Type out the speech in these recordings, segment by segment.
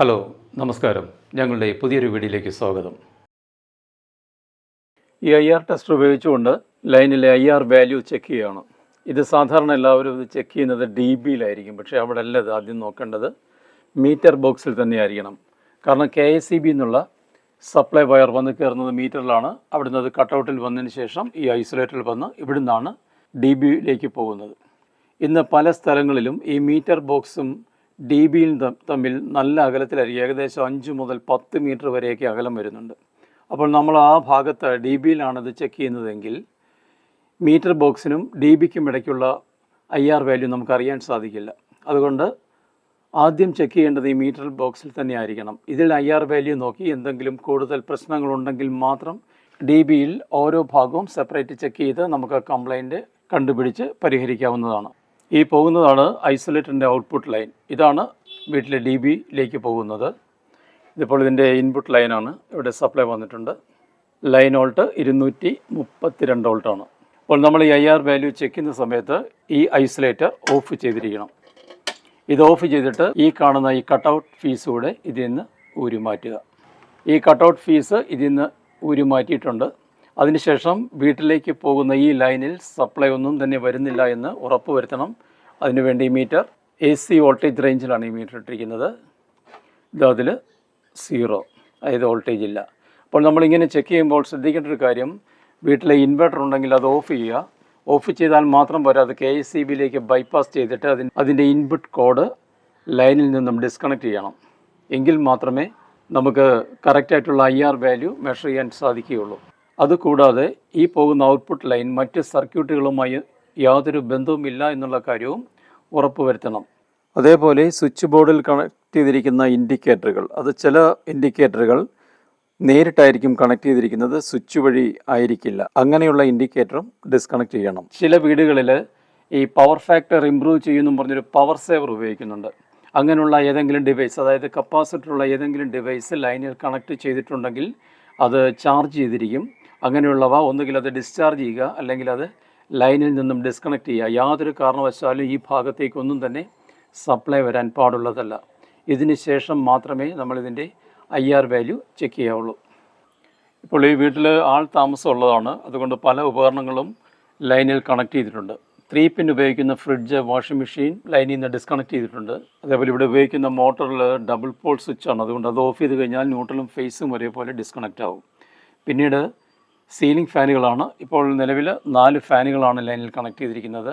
Hello നമസ്കാരം. ഞങ്ങളുടെ പുതിയൊരു വീഡിയോയിലേക്ക് സ്വാഗതം. ഈ ഐ ആർ ടെസ്റ്റർ ഉപയോഗിച്ചുകൊണ്ട് ലൈനിലെ ഐ ആർ വാല്യൂ ചെക്ക് ചെയ്യുകയാണ് ഇത് സാധാരണ എല്ലാവരും ഇത് ചെക്ക് ചെയ്യുന്നത് ഡി ബിയിലായിരിക്കും. പക്ഷേ അവിടെ അല്ല ഇത് ആദ്യം നോക്കേണ്ടത്. മീറ്റർ ബോക്സിൽ തന്നെയായിരിക്കണം. കാരണം കെ എസ് സി ബി എന്നുള്ള സപ്ലൈ വയർ വന്ന് കയറുന്നത് മീറ്ററിലാണ്. അവിടുന്ന് അത് കട്ടൗട്ടിൽ വന്നതിന് ശേഷം ഈ ഐസൊലേറ്ററിൽ വന്ന് ഇവിടുന്നാണ് ഡി ബിയിലേക്ക് പോകുന്നത്. ഇന്ന് പല സ്ഥലങ്ങളിലും ഈ മീറ്റർ ബോക്സും ഡി ബിയും തമ്മിൽ നല്ല അകലത്തിലായിരിക്കും. ഏകദേശം അഞ്ച് മുതൽ പത്ത് മീറ്റർ വരെയൊക്കെ അകലം വരുന്നുണ്ട്. അപ്പോൾ നമ്മൾ ആ ഭാഗത്ത് ഡി ബിയിലാണത് ചെക്ക് ചെയ്യുന്നതെങ്കിൽ മീറ്റർ ബോക്സിനും ഡി ബിക്കും ഇടയ്ക്കുള്ള ഐ ആർ വാല്യൂ നമുക്ക് അറിയാൻ സാധിക്കില്ല. അതുകൊണ്ട് ആദ്യം ചെക്ക് ചെയ്യേണ്ടത് ഈ മീറ്റർ ബോക്സിൽ തന്നെ ആയിരിക്കണം. ഇതിൽ ഐ ആർ വാല്യൂ നോക്കി എന്തെങ്കിലും കൂടുതൽ പ്രശ്നങ്ങളുണ്ടെങ്കിൽ മാത്രം ഡി ബിയിൽ ഓരോ ഭാഗവും സെപ്പറേറ്റ് ചെക്ക് ചെയ്ത് നമുക്ക് കംപ്ലൈന്റ് കണ്ടുപിടിച്ച് പരിഹരിക്കാവുന്നതാണ്. ഈ പോകുന്നതാണ് ഐസൊലേറ്ററിന്റെ ഔട്ട്പുട്ട് ലൈൻ. ഇതാണ് വീട്ടിലെ ഡി ബിയിലേക്ക് പോകുന്നത്. ഇതിപ്പോൾ ഇതിന്റെ ഇൻപുട്ട് ലൈനാണ്. ഇവിടെ സപ്ലൈ വന്നിട്ടുണ്ട്. ലൈൻ വോൾട്ട് ഇരുന്നൂറ്റി മുപ്പത്തി രണ്ട് വോൾട്ടാണ്. അപ്പോൾ നമ്മൾ ഈ ഐ ആർ വാല്യൂ ചെക്കുന്ന സമയത്ത് ഈ ഐസൊലേറ്റർ ഓഫ് ചെയ്തിരിക്കണം. ഇത് ഓഫ് ചെയ്തിട്ട് ഈ കാണുന്ന ഈ കട്ടൗട്ട് ഫീസ് കൂടെ ഇതിൽ നിന്ന് ഊരി മാറ്റുക ഈ കട്ടൗട്ട് ഫീസ് ഇതിൽ നിന്ന് ഊരി മാറ്റിയിട്ടുണ്ട് അതിനുശേഷം വീട്ടിലേക്ക് പോകുന്ന ഈ ലൈനിൽ സപ്ലൈ ഒന്നും തന്നെ വരുന്നില്ല എന്ന് ഉറപ്പ് വരുത്തണം അതിനുവേണ്ടി ഈ മീറ്റർ എ സി വോൾട്ടേജ് റേഞ്ചിലാണ് ഈ മീറ്റർ ഇട്ടിരിക്കുന്നത്. ഇത് അതിൽ സീറോ അതായത് വോൾട്ടേജ് ഇല്ല. അപ്പോൾ നമ്മളിങ്ങനെ ചെക്ക് ചെയ്യുമ്പോൾ ശ്രദ്ധിക്കേണ്ട ഒരു കാര്യം വീട്ടിലെ ഇൻവെർട്ടർ ഉണ്ടെങ്കിൽ അത് ഓഫ് ചെയ്യുക. ഓഫ് ചെയ്താൽ മാത്രം പോരാ അത് കെ എസ് സി ബിയിലേക്ക് ബൈപ്പാസ് ചെയ്തിട്ട് അതിന് അതിന്റെ ഇൻപുട്ട് കോഡ് ലൈനിൽ നിന്നും ഡിസ്കണക്ട് ചെയ്യണം. എങ്കിൽ മാത്രമേ നമുക്ക് കറക്റ്റായിട്ടുള്ള ഐ ആർ വാല്യൂ മെഷർ ചെയ്യാൻ സാധിക്കുകയുള്ളൂ. അതുകൂടാതെ ഈ പോകുന്ന ഔട്ട്പുട്ട് ലൈൻ മറ്റ് സർക്യൂട്ടുകളുമായി യാതൊരു ബന്ധവുമില്ല എന്നുള്ള കാര്യവും ഉറപ്പുവരുത്തണം. അതേപോലെ സ്വിച്ച് ബോർഡിൽ കണക്ട് ചെയ്തിരിക്കുന്ന ഇൻഡിക്കേറ്ററുകൾ അത് ചില ഇൻഡിക്കേറ്ററുകൾ നേരിട്ടായിരിക്കും കണക്ട് ചെയ്തിരിക്കുന്നത് സ്വിച്ച് വഴി ആയിരിക്കില്ല. അങ്ങനെയുള്ള ഇൻഡിക്കേറ്ററും ഡിസ്കണക്ട് ചെയ്യണം. ചില വീടുകളിൽ ഈ പവർ ഫാക്ടർ ഇമ്പ്രൂവ് ചെയ്യുമെന്നും പറഞ്ഞൊരു പവർ സേവർ ഉപയോഗിക്കുന്നുണ്ട്. അങ്ങനെയുള്ള ഏതെങ്കിലും ഡിവൈസ് അതായത് കപ്പാസിറ്ററുള്ള ഏതെങ്കിലും ഡിവൈസ് ലൈനിൽ കണക്ട് ചെയ്തിട്ടുണ്ടെങ്കിൽ അത് ചാർജ് ചെയ്തിരിക്കും. അങ്ങനെയുള്ളവ ഒന്നുകിൽ അത് ഡിസ്ചാർജ് ചെയ്യുക അല്ലെങ്കിൽ അത് ലൈനിൽ നിന്നും ഡിസ്കണക്ട് ചെയ്യുക. യാതൊരു കാരണവശാലും ഈ ഭാഗത്തേക്കൊന്നും തന്നെ സപ്ലൈ വരാൻ പാടുള്ളതല്ല. ഇതിന് ശേഷം മാത്രമേ നമ്മളിതിന്റെ ഐ ആർ വാല്യൂ ചെക്ക് ചെയ്യാവുള്ളൂ. ഇപ്പോൾ ഈ വീട്ടിൽ ആൾ താമസമുള്ളതാണ്. അതുകൊണ്ട് പല ഉപകരണങ്ങളും ലൈനിൽ കണക്ട് ചെയ്തിട്ടുണ്ട്. ത്രീ പിൻ ഉപയോഗിക്കുന്ന ഫ്രിഡ്ജ് വാഷിംഗ് മെഷീൻ ലൈനിൽ നിന്ന് ഡിസ്കണക്ട് ചെയ്തിട്ടുണ്ട്. അതേപോലെ ഇവിടെ ഉപയോഗിക്കുന്ന മോട്ടറിൽ ഡബിൾ പോൾ സ്വിച്ചാണ് അതുകൊണ്ട് അത് ഓഫ് ചെയ്ത് കഴിഞ്ഞാൽ ന്യൂട്രലും ഫേസും ഒരേപോലെ ഡിസ്കണക്റ്റ് ആവും. പിന്നീട് സീലിംഗ് ഫാനുകളാണ്. ഇപ്പോൾ നിലവിൽ നാല് ഫാനുകളാണ് ലൈനിൽ കണക്ട് ചെയ്തിരിക്കുന്നത്.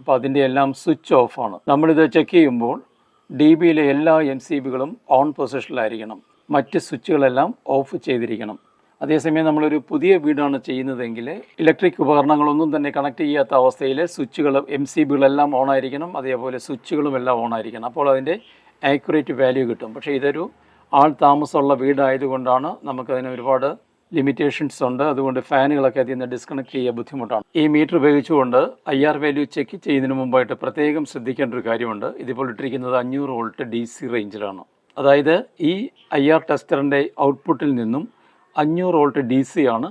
അപ്പോൾ അതിന്റെ എല്ലാം സ്വിച്ച് ഓഫാണ് നമ്മളിത് ചെക്ക് ചെയ്യുമ്പോൾ ഡി ബിയിലെ എല്ലാ എം സി ബികളും ഓൺ പൊസിഷനിലായിരിക്കണം. മറ്റ് സ്വിച്ചുകളെല്ലാം ഓഫ് ചെയ്തിരിക്കണം. അതേസമയം നമ്മളൊരു പുതിയ വീടാണ് ചെയ്യുന്നതെങ്കിൽ ഇലക്ട്രിക് ഉപകരണങ്ങളൊന്നും തന്നെ കണക്ട് ചെയ്യാത്ത അവസ്ഥയിൽ സ്വിച്ചുകൾ എം സി ബികളെല്ലാം ഓൺ ആയിരിക്കണം. അതേപോലെ സ്വിച്ചുകളും എല്ലാം ഓൺ ആയിരിക്കണം. അപ്പോൾ അതിന്റെ ആക്യുറേറ്റ് വാല്യൂ കിട്ടും. പക്ഷേ ഇതൊരു ആൾ താമസമുള്ള വീടായതുകൊണ്ടാണ് നമുക്കതിന് ഒരുപാട് ലിമിറ്റേഷൻസ് ഉണ്ട്. അതുകൊണ്ട് ഫാനുകളൊക്കെ അതിൽ നിന്ന് ഡിസ്കണക്ട് ചെയ്യുക ബുദ്ധിമുട്ടാണ്. ഈ മീറ്റർ ഉപയോഗിച്ചുകൊണ്ട് ഐ ആർ വാല്യൂ ചെക്ക് ചെയ്യുന്നതിന് മുമ്പായിട്ട് പ്രത്യേകം ശ്രദ്ധിക്കേണ്ട ഒരു കാര്യമുണ്ട്. ഇതിപ്പോൾ ഇട്ടിരിക്കുന്നത് അഞ്ഞൂറ് വോൾട്ട് ഡി സി റേഞ്ചിലാണ് അതായത് ഈ ഐ ആർ ടെസ്റ്ററിന്റെ ഔട്ട്പുട്ടിൽ നിന്നും അഞ്ഞൂറ് വോൾട്ട് ഡി സി ആണ്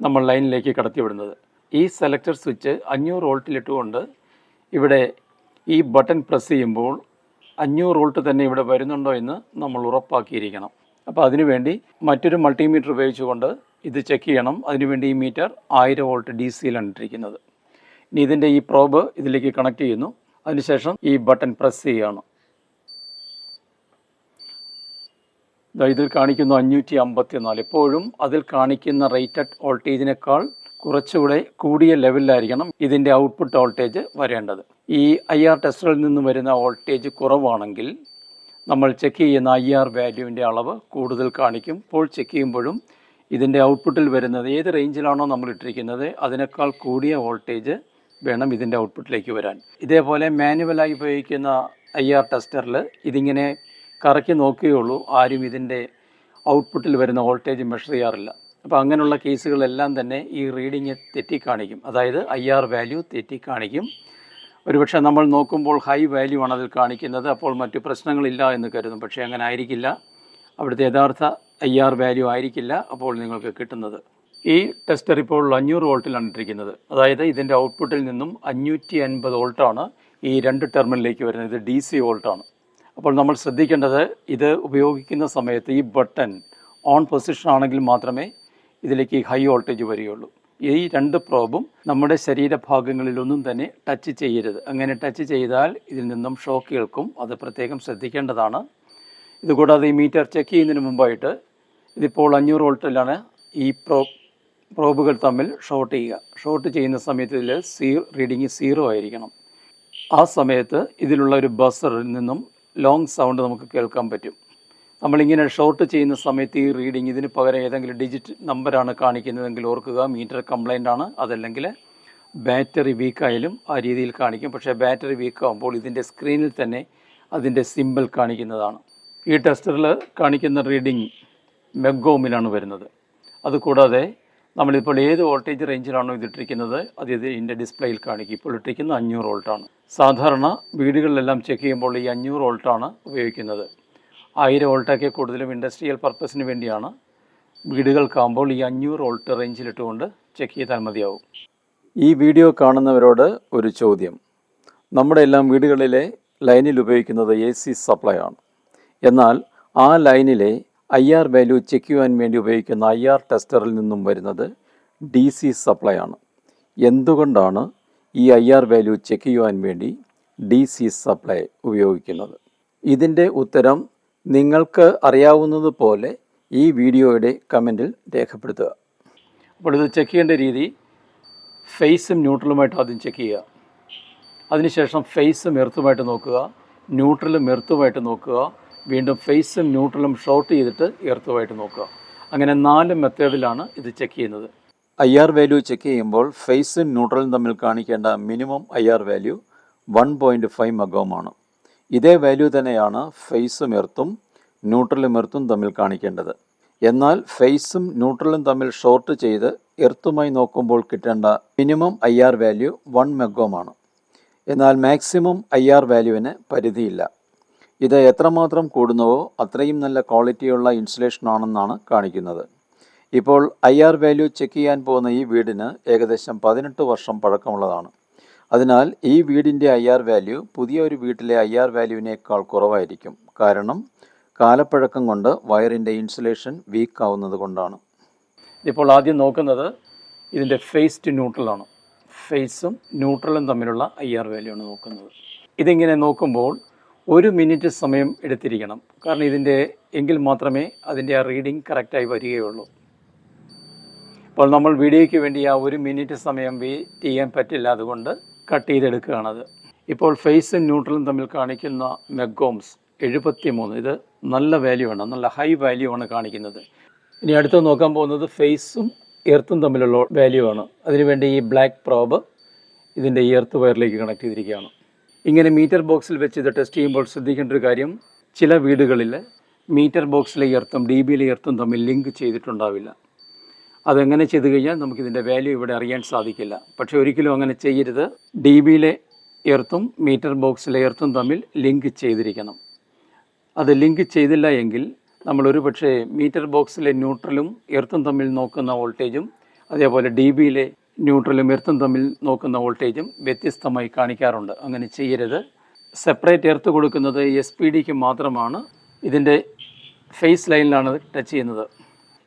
നമ്മൾ ലൈനിലേക്ക് കടത്തിവിടുന്നത്. ഈ സെലക്ടർ സ്വിച്ച് അഞ്ഞൂറ് വോൾട്ടിലിട്ടുകൊണ്ട് ഇവിടെ ഈ ബട്ടൺ പ്രസ് ചെയ്യുമ്പോൾ അഞ്ഞൂറ് വോൾട്ട് തന്നെ ഇവിടെ വരുന്നുണ്ടോ എന്ന് നമ്മൾ ഉറപ്പാക്കിയിരിക്കണം. അപ്പോൾ അതിനുവേണ്ടി മറ്റൊരു മൾട്ടിമീറ്റർ ഉപയോഗിച്ചുകൊണ്ട് ഇത് ചെക്ക് ചെയ്യണം. അതിനുവേണ്ടി ഈ മീറ്റർ ആയിരം വോൾട്ട് ഡി സിയിലാണ് ഇട്ടിരിക്കുന്നത്. ഇനി ഇതിന്റെ ഈ പ്രോബ് ഇതിലേക്ക് കണക്ട് ചെയ്യുന്നു. അതിനുശേഷം ഈ ബട്ടൺ പ്രസ് ചെയ്യുകയാണ്. ഇതിൽ കാണിക്കുന്നു അഞ്ഞൂറ്റി അമ്പത്തി നാല് എപ്പോഴും അതിൽ കാണിക്കുന്ന റേറ്റഡ് വോൾട്ടേജിനേക്കാൾ കുറച്ചുകൂടെ കൂടിയ ലെവലിലായിരിക്കണം ഇതിന്റെ ഔട്ട്പുട്ട് വോൾട്ടേജ് വരേണ്ടത്. ഈ ഐ ആർ ടെസ്റ്ററിൽ നിന്ന് വരുന്ന വോൾട്ടേജ് കുറവാണെങ്കിൽ നമ്മൾ ചെക്ക് ചെയ്യുന്ന ഐ ആർ വാല്യൂവിന്റെ അളവ് കൂടുതൽ കാണിക്കും. ഇപ്പോൾ ചെക്ക് ചെയ്യുമ്പോഴും ഇതിന്റെ ഔട്ട്പുട്ടിൽ വരുന്നത് ഏത് റേഞ്ചിലാണോ നമ്മൾ ഇട്ടിരിക്കുന്നത് അതിനേക്കാൾ കൂടിയ വോൾട്ടേജ് വേണം ഇതിന്റെ ഔട്ട്പുട്ടിലേക്ക് വരാൻ. ഇതേപോലെ മാനുവലായി ഉപയോഗിക്കുന്ന ഐ ആർ ടെസ്റ്ററിൽ ഇതിങ്ങനെ കറക്കി നോക്കുകയുള്ളൂ. ആരും ഇതിന്റെ ഔട്ട്പുട്ടിൽ വരുന്ന വോൾട്ടേജ് മെഷർ ചെയ്യാറില്ല. അപ്പോൾ അങ്ങനെയുള്ള കേസുകളെല്ലാം തന്നെ ഈ റീഡിങ് തെറ്റി കാണിക്കും അതായത് ഐ ആർ വാല്യൂ തെറ്റി കാണിക്കും ഒരുപക്ഷെ നമ്മൾ നോക്കുമ്പോൾ ഹൈ വാല്യൂ ആണ് അതിൽ കാണിക്കുന്നത്. അപ്പോൾ മറ്റു പ്രശ്നങ്ങളില്ല എന്ന് കരുതും. പക്ഷേ അങ്ങനെ ആയിരിക്കില്ല. അവിടുത്തെ യഥാർത്ഥ ഐ ആർ വാല്യൂ ആയിരിക്കില്ല അപ്പോൾ നിങ്ങൾക്ക് കിട്ടുന്നത്. ഈ ടെസ്റ്റർ ഇപ്പോൾ അഞ്ഞൂറ് വോൾട്ടിലാണ് ഇട്ടിരിക്കുന്നത്. അതായത് ഇതിന്റെ ഔട്ട്പുട്ടിൽ നിന്നും അഞ്ഞൂറ്റി അൻപത് വോൾട്ടാണ് ഈ രണ്ട് ടെർമിനലിലേക്ക് വരുന്നത്. ഇത് ഡി സി വോൾട്ടാണ് അപ്പോൾ നമ്മൾ ശ്രദ്ധിക്കേണ്ടത് ഇത് ഉപയോഗിക്കുന്ന സമയത്ത് ഈ ബട്ടൺ ഓൺ പൊസിഷൻ ആണെങ്കിൽ മാത്രമേ ഇതിലേക്ക് ഹൈ വോൾട്ടേജ് വരികയുള്ളൂ. ഈ രണ്ട് പ്രോബും നമ്മുടെ ശരീരഭാഗങ്ങളിലൊന്നും തന്നെ ടച്ച് ചെയ്യരുത്. അങ്ങനെ ടച്ച് ചെയ്താൽ ഇതിൽ നിന്നും ഷോക്ക് കേൾക്കും. അത് പ്രത്യേകം ശ്രദ്ധിക്കേണ്ടതാണ്. ഇതുകൂടാതെ ഈ മീറ്റർ ചെക്ക് ചെയ്യുന്നതിന് മുമ്പായിട്ട് ഇതിപ്പോൾ അഞ്ഞൂറ് വോൾട്ടിലാണ് ഈ പ്രോ പ്രോബുകൾ തമ്മിൽ ഷോർട്ട് ചെയ്യുക. ഷോർട്ട് ചെയ്യുന്ന സമയത്ത് ഇതിൽ സീ റീഡിങ് സീറോ ആയിരിക്കണം. ആ സമയത്ത് ഇതിലുള്ള ഒരു ബസറിൽ നിന്നും ലോങ് സൗണ്ട് നമുക്ക് കേൾക്കാൻ പറ്റും. നമ്മളിങ്ങനെ ഷോർട്ട് ചെയ്യുന്ന സമയത്ത് ഈ റീഡിംഗ് ഇതിന് പകരം ഏതെങ്കിലും ഡിജിറ്റ് നമ്പറാണ് കാണിക്കുന്നതെങ്കിൽ ഓർക്കുക മീറ്റർ കംപ്ലൈന്റ് ആണ്. അതല്ലെങ്കിൽ ബാറ്ററി വീക്കായാലും ആ രീതിയിൽ കാണിക്കും. പക്ഷേ ബാറ്ററി വീക്ക് ആകുമ്പോൾ ഇതിന്റെ സ്ക്രീനിൽ തന്നെ അതിന്റെ സിമ്പിൾ കാണിക്കുന്നതാണ്. ഈ ടെസ്റ്ററിൽ കാണിക്കുന്ന റീഡിംഗ് മെഗോമിലാണ് വരുന്നത്. അതുകൂടാതെ നമ്മളിപ്പോൾ ഏത് വോൾട്ടേജ് റേഞ്ചിലാണോ ഇതിട്ടിരിക്കുന്നത് അത് ഇത് ഇതിന്റെ ഡിസ്പ്ലേയിൽ കാണിക്കും. ഇപ്പോൾ ഇട്ടിരിക്കുന്നത് അഞ്ഞൂറ് വോൾട്ടാണ് സാധാരണ വീടുകളിലെല്ലാം ചെക്ക് ചെയ്യുമ്പോൾ ഈ അഞ്ഞൂറ് വോൾട്ടാണ് ഉപയോഗിക്കുന്നത്. ആയിരം വോൾട്ടൊക്കെ കൂടുതലും ഇൻഡസ്ട്രിയൽ പർപ്പസിന് വേണ്ടിയാണ്. വീടുകൾക്കാകുമ്പോൾ ഈ അഞ്ഞൂറ് വോൾട്ട് റേഞ്ചിലിട്ടുകൊണ്ട് ചെക്ക് ചെയ്താൽ മതിയാവും. ഈ വീഡിയോ കാണുന്നവരോട് ഒരു ചോദ്യം. നമ്മുടെ എല്ലാം വീടുകളിലെ ലൈനിൽ ഉപയോഗിക്കുന്നത് എ സി സപ്ലൈ ആണ്. എന്നാൽ ആ ലൈനിലെ ഐ ആർ വാല്യൂ ചെക്ക് ചെയ്യാൻ വേണ്ടി ഉപയോഗിക്കുന്ന ഐ ആർ ടെസ്റ്ററിൽ നിന്നും വരുന്നത് ഡി സി സപ്ലൈ ആണ്. എന്തുകൊണ്ടാണ് ഈ ഐ ആർ വാല്യൂ ചെക്ക് ചെയ്യുവാൻ വേണ്ടി ഡി സി സപ്ലൈ ഉപയോഗിക്കുന്നത്? ഇതിന്റെ ഉത്തരം നിങ്ങൾക്ക് അറിയാവുന്നതുപോലെ ഈ വീഡിയോയുടെ കമന്റിൽ രേഖപ്പെടുത്തുക. അപ്പോൾ ഇത് ചെക്ക് ചെയ്യേണ്ട രീതി ഫേസും ന്യൂട്രലുമായിട്ട് ആദ്യം ചെക്ക് ചെയ്യുക. അതിനുശേഷം ഫേസും എർത്തുമായിട്ട് നോക്കുക ന്യൂട്രലും എർത്തുമായിട്ട് നോക്കുക വീണ്ടും ഫേസും ന്യൂട്രലും ഷോർട്ട് ചെയ്തിട്ട് എർത്തുമായിട്ട് നോക്കുക. അങ്ങനെ നാല് മെത്തേഡിലാണ് ഇത് ചെക്ക് ചെയ്യുന്നത്. ഐ ആർ വാല്യൂ ചെക്ക് ചെയ്യുമ്പോൾ ഫേസും ന്യൂട്രലും തമ്മിൽ കാണിക്കേണ്ട minimum I R value one point five മെഗോമാണ് ഇതേ വാല്യൂ തന്നെയാണ് ഫേസും എർത്തും ന്യൂട്രലും എർത്തും തമ്മിൽ കാണിക്കേണ്ടത്. എന്നാൽ ഫേസും ന്യൂട്രലും തമ്മിൽ ഷോർട്ട് ചെയ്ത് എർത്തുമായി നോക്കുമ്പോൾ കിട്ടേണ്ട minimum I R value one മെഗോമാണ് എന്നാൽ മാക്സിമം ഐ ആർ വാല്യൂവിന് പരിധിയില്ല. ഇത് എത്രമാത്രം കൂടുന്നുവോ അത്രയും നല്ല ക്വാളിറ്റിയുള്ള ഇൻസുലേഷൻ ആണെന്നാണ് കാണിക്കുന്നത്. ഇപ്പോൾ ഐ ആർ വാല്യൂ ചെക്ക് ചെയ്യാൻ പോകുന്ന ഈ വീടിന് ഏകദേശം പതിനെട്ട് വർഷം പഴക്കമുള്ളതാണ്. അതിനാൽ ഈ വീടിന്റെ ഐ ആർ വാല്യൂ പുതിയ ഒരു വീട്ടിലെ ഐ ആർ വാല്യൂവിനേക്കാൾ കുറവായിരിക്കും. കാരണം കാലപ്പഴക്കം കൊണ്ട് വയറിന്റെ ഇൻസുലേഷൻ വീക്ക് ആവുന്നത് കൊണ്ടാണ്. ഇപ്പോൾ ആദ്യം നോക്കുന്നത് ഇതിന്റെ ഫേസ് ടു ന്യൂട്രലാണ് ഫേസും ന്യൂട്രലും തമ്മിലുള്ള ഐ ആർ വാല്യൂ ആണ് നോക്കുന്നത്. ഇതിങ്ങനെ നോക്കുമ്പോൾ ഒരു മിനിറ്റ് സമയം എടുത്തിരിക്കണം. കാരണം ഇതിന്റെ എങ്കിൽ മാത്രമേ അതിന്റെ ആ റീഡിങ് കറക്റ്റായി വരികയുള്ളൂ. അപ്പോൾ നമ്മൾ വീഡിയോയ്ക്ക് വേണ്ടി ആ ഒരു മിനിറ്റ് സമയം വെയിറ്റ് ചെയ്യാൻ പറ്റില്ല. അതുകൊണ്ട് കട്ട് ചെയ്തെടുക്കുകയാണത് ഇപ്പോൾ ഫേസും ന്യൂട്രലും തമ്മിൽ കാണിക്കുന്ന മെഗോംസ് എഴുപത്തി മൂന്ന് ഇത് നല്ല വാല്യൂ ആണ് നല്ല ഹൈ വാല്യൂ ആണ് കാണിക്കുന്നത്. ഇനി അടുത്ത് നോക്കാൻ പോകുന്നത് ഫേസും എർത്തും തമ്മിലുള്ള വാല്യൂ ആണ്. അതിനുവേണ്ടി ഈ ബ്ലാക്ക് പ്രോബ് ഇതിന്റെ എർത്ത് വയറിലേക്ക് കണക്ട് ചെയ്തിരിക്കുകയാണ്. ഇങ്ങനെ മീറ്റർ ബോക്സിൽ വെച്ച് ഇത് ടെസ്റ്റ് ചെയ്യുമ്പോൾ ശ്രദ്ധിക്കേണ്ട ഒരു കാര്യം ചില വീടുകളിൽ മീറ്റർ ബോക്സിലെ എർത്തും ഡി ബിയിലെ എർത്തും തമ്മിൽ ലിങ്ക് ചെയ്തിട്ടുണ്ടാവില്ല. അതെങ്ങനെ ചെയ്തു കഴിഞ്ഞാൽ നമുക്കിതിന്റെ വാല്യൂ ഇവിടെ അറിയാൻ സാധിക്കില്ല. പക്ഷേ ഒരിക്കലും അങ്ങനെ ചെയ്യരുത്. ഡി ബിയിലെ എർത്തും മീറ്റർ ബോക്സിലെ എർത്തും തമ്മിൽ ലിങ്ക് ചെയ്തിരിക്കണം. അത് ലിങ്ക് ചെയ്തില്ല എങ്കിൽ നമ്മൾ ഒരു പക്ഷേ മീറ്റർ ബോക്സിലെ ന്യൂട്രലും എർത്തും തമ്മിൽ നോക്കുന്ന വോൾട്ടേജും അതേപോലെ ഡി ബിയിലെ ന്യൂട്രലും എർത്തും തമ്മിൽ നോക്കുന്ന വോൾട്ടേജും വ്യത്യസ്തമായി കാണിക്കാറുണ്ട്. അങ്ങനെ ചെയ്യരുത്. സെപ്പറേറ്റ് എർത്ത് കൊടുക്കുന്നത് എസ് പി ഡിക്ക് മാത്രമാണ്. ഇതിന്റെ ഫേസ് ലൈനിലാണ് ടച്ച് ചെയ്യുന്നത്.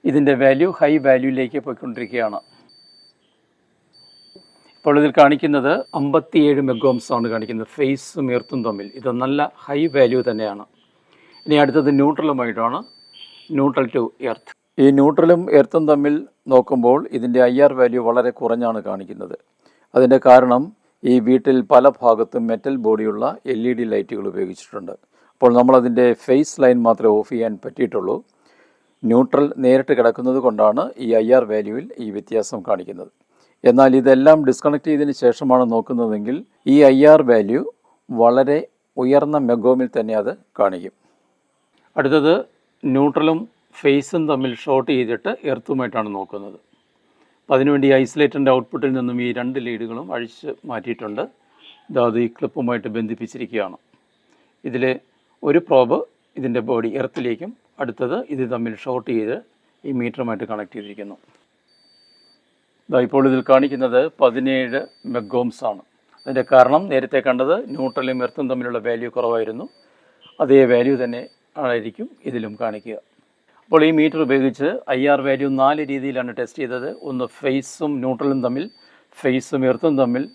ഇതിന്റെ വാല്യൂ ഹൈ വാല്യൂയിലേക്ക് പോയിക്കൊണ്ടിരിക്കുകയാണ്. ഇപ്പോൾ ഇതിൽ കാണിക്കുന്നത് അമ്പത്തിയേഴ് മെഗോംസ് ആണ് കാണിക്കുന്നത്. ഫേസും എർത്തും തമ്മിൽ. ഇത് നല്ല ഹൈ വാല്യൂ തന്നെയാണ്. ഇനി അടുത്തത് ന്യൂട്രലുമായിട്ടാണ് ന്യൂട്രൽ ടു എർത്ത് ഈ ന്യൂട്രലും എർത്തും തമ്മിൽ നോക്കുമ്പോൾ ഇതിന്റെ ഐ ആർ വാല്യൂ വളരെ കുറഞ്ഞാണ് കാണിക്കുന്നത്. അതിന്റെ കാരണം ഈ വീട്ടിൽ പല ഭാഗത്തും മെറ്റൽ ബോഡിയുള്ള എൽ ഇ ഡി ലൈറ്റുകൾ ഉപയോഗിച്ചിട്ടുണ്ട്. അപ്പോൾ നമ്മളതിന്റെ ഫേസ് ലൈൻ മാത്രമേ ഓഫ് ചെയ്യാൻ പറ്റിയിട്ടുള്ളൂ. ന്യൂട്രൽ നേരിട്ട് കിടക്കുന്നത് കൊണ്ടാണ് ഈ ഐ ആർ വാല്യൂവിൽ ഈ വ്യത്യാസം കാണിക്കുന്നത്. എന്നാൽ ഇതെല്ലാം ഡിസ്കണക്ട് ചെയ്തതിന് ശേഷമാണ് നോക്കുന്നതെങ്കിൽ ഈ ഐ ആർ വാല്യൂ വളരെ ഉയർന്ന മെഗോമിൽ തന്നെ അത് കാണിക്കും. അടുത്തത് ന്യൂട്രലും ഫേസും തമ്മിൽ ഷോർട്ട് ചെയ്തിട്ട് എർത്തുമായിട്ടാണ് നോക്കുന്നത്. അതിനുവേണ്ടി ഐസൊലേറ്ററിന്റെ ഔട്ട്പുട്ടിൽ നിന്നും ഈ രണ്ട് ലീഡുകളും അഴിച്ച് മാറ്റിയിട്ടുണ്ട്. ഇതാത് ഈ ക്ലിപ്പുമായിട്ട് ബന്ധിപ്പിച്ചിരിക്കുകയാണ്. ഇതിലെ ഒരു പ്രോബ് ഇതിന്റെ ബോഡി എർത്തിലേക്കും അടുത്തത് ഇത് തമ്മിൽ ഷോർട്ട് ചെയ്ത് ഈ മീറ്ററുമായിട്ട് കണക്ട് ചെയ്തിരിക്കുന്നു. ഇപ്പോൾ ഇതിൽ കാണിക്കുന്നത് പതിനേഴ് മെഗോംസ് ആണ്. അതിന്റെ കാരണം നേരത്തെ കണ്ടത് ന്യൂട്രലും എർത്തും തമ്മിലുള്ള വാല്യൂ കുറവായിരുന്നു. അതേ വാല്യൂ തന്നെ ആയിരിക്കും ഇതിലും കാണിക്കുക. അപ്പോൾ ഈ മീറ്റർ ഉപയോഗിച്ച് ഐ ആർ വാല്യൂ നാല് രീതിയിലാണ് ടെസ്റ്റ് ചെയ്തത്. ഒന്ന് ഫേസും ന്യൂട്രലും തമ്മിൽ ഫേസും എർത്തും തമ്മിൽ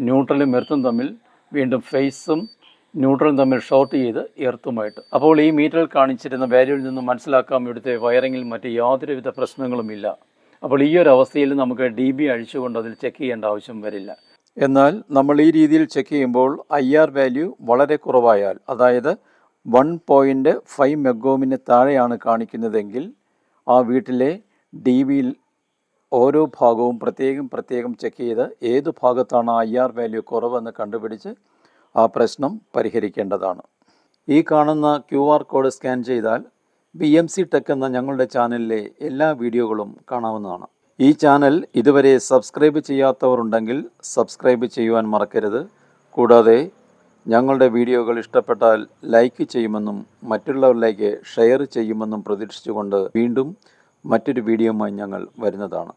ന്യൂട്രലും എർത്തും തമ്മിൽ വീണ്ടും ഫേസും ന്യൂട്രലും തമ്മിൽ ഷോർട്ട് ചെയ്ത് എർത്തുമായിട്ട്. അപ്പോൾ ഈ മീറ്ററിൽ കാണിച്ചിരുന്ന വാല്യൂവിൽ നിന്നും മനസ്സിലാക്കാം ഇവിടുത്തെ വയറിങ്ങിൽ മറ്റ് യാതൊരുവിധ പ്രശ്നങ്ങളുമില്ല. അപ്പോൾ ഈ ഒരു അവസ്ഥയിൽ നമുക്ക് ഡി ബി അഴിച്ചുകൊണ്ട് അതിൽ ചെക്ക് ചെയ്യേണ്ട ആവശ്യം വരില്ല. എന്നാൽ നമ്മൾ ഈ രീതിയിൽ ചെക്ക് ചെയ്യുമ്പോൾ ഐ ആർ വാല്യൂ വളരെ കുറവായാൽ അതായത് വൺ പോയിന്റ് ഫൈവ് മെഗോമിന് താഴെയാണ് കാണിക്കുന്നതെങ്കിൽ ആ വീട്ടിലെ ഡി ബിയിൽ ഓരോ ഭാഗവും പ്രത്യേകം പ്രത്യേകം ചെക്ക് ചെയ്ത് ഏത് ഭാഗത്താണ് ഐ ആർ വാല്യൂ കുറവെന്ന് കണ്ടുപിടിച്ച് ആ പ്രശ്നം പരിഹരിക്കേണ്ടതാണ്. ഈ കാണുന്ന ക്യു ആർ കോഡ് സ്കാൻ ചെയ്താൽ ബി എം സി ടെക് എന്ന ഞങ്ങളുടെ ചാനലിലെ എല്ലാ വീഡിയോകളും കാണാവുന്നതാണ്. ഈ ചാനൽ ഇതുവരെ സബ്സ്ക്രൈബ് ചെയ്യാത്തവരുണ്ടെങ്കിൽ സബ്സ്ക്രൈബ് ചെയ്യുവാൻ മറക്കരുത്. കൂടാതെ ഞങ്ങളുടെ വീഡിയോകൾ ഇഷ്ടപ്പെട്ടാൽ ലൈക്ക് ചെയ്യുമെന്നും മറ്റുള്ളവരിലേക്ക് ഷെയർ ചെയ്യുമെന്നും പ്രതീക്ഷിച്ചുകൊണ്ട് വീണ്ടും മറ്റൊരു വീഡിയോയുമായി ഞങ്ങൾ വരുന്നതാണ്.